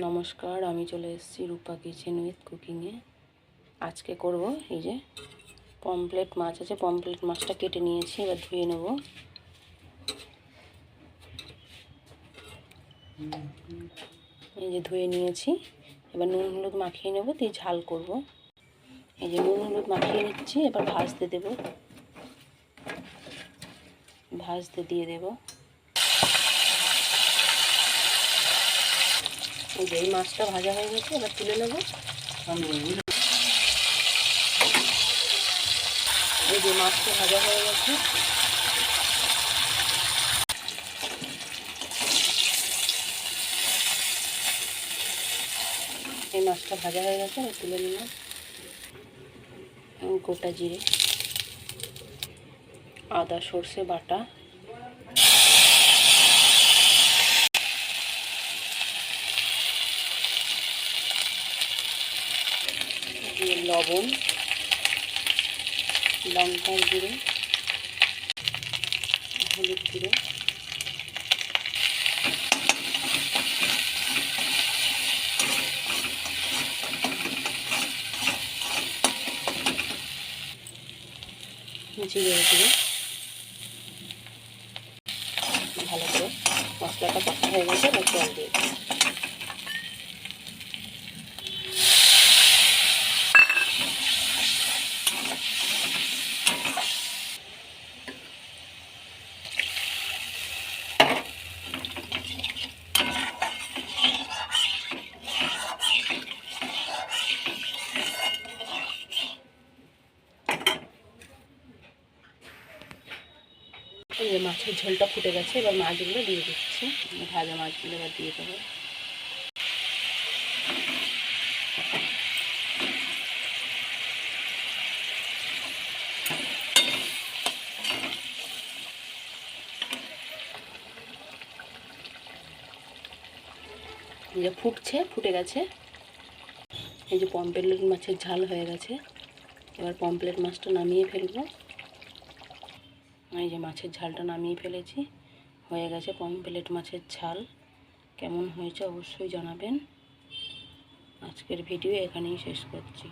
নমস্কার, আমি চলে এসেছি রূপা কিচেন উইথ কুকিংয়ে আজকে করব এই যে পমপ্লেট মাছ আছে পমপ্লেট মাছটা কেটে নিয়েছি, এবার ধুয়ে নেব। এই যে ধুয়ে নিয়েছি, এবার নুন হলুদ মাখিয়ে নেব, দিয়ে ঝাল করব। এই যে নুন হলুদ মাখিয়ে নিচ্ছি, এবার ভাজতে দেব। ভাজতে দিয়ে দেবো। এই যে এই মাছটা ভাজা হয়ে গেছে, এবার তুলে নেব। এই যে মাছটা ভাজা হয়ে গেছে। এই মাছটা ভাজা হয়ে গেছে, এবার তুলে নিলাম গোটা জিরে, আদা, সর্ষে বাটা দিয়ে লবণ লঙ্কার গুঁড়ো হলুদ গুঁড়ো। গুঁড়ো। ভালো করে মশলাটা হয়ে গেছে জল দিয়ে এই মাছের ঝোলটা ফুটে গেছে, এবার মাছগুলো দিয়ে দিচ্ছি। ভাজা মাছগুলো এবার দিয়ে দেবো। যে ফুটছে, ফুটে গেছে। এই যে পম্পলেট মাছের ঝাল হয়ে গেছে। এবার পম্পলেট মাছটা নামিয়ে ফেলব। এই যে মাছের ঝালটা নামিয়ে ফেলেছি। হয়ে গেছে পমপ্লেট মাছের ঝাল। কেমন হয়েছে অবশ্যই জানাবেন। আজকের ভিডিও এখানেই শেষ করছি।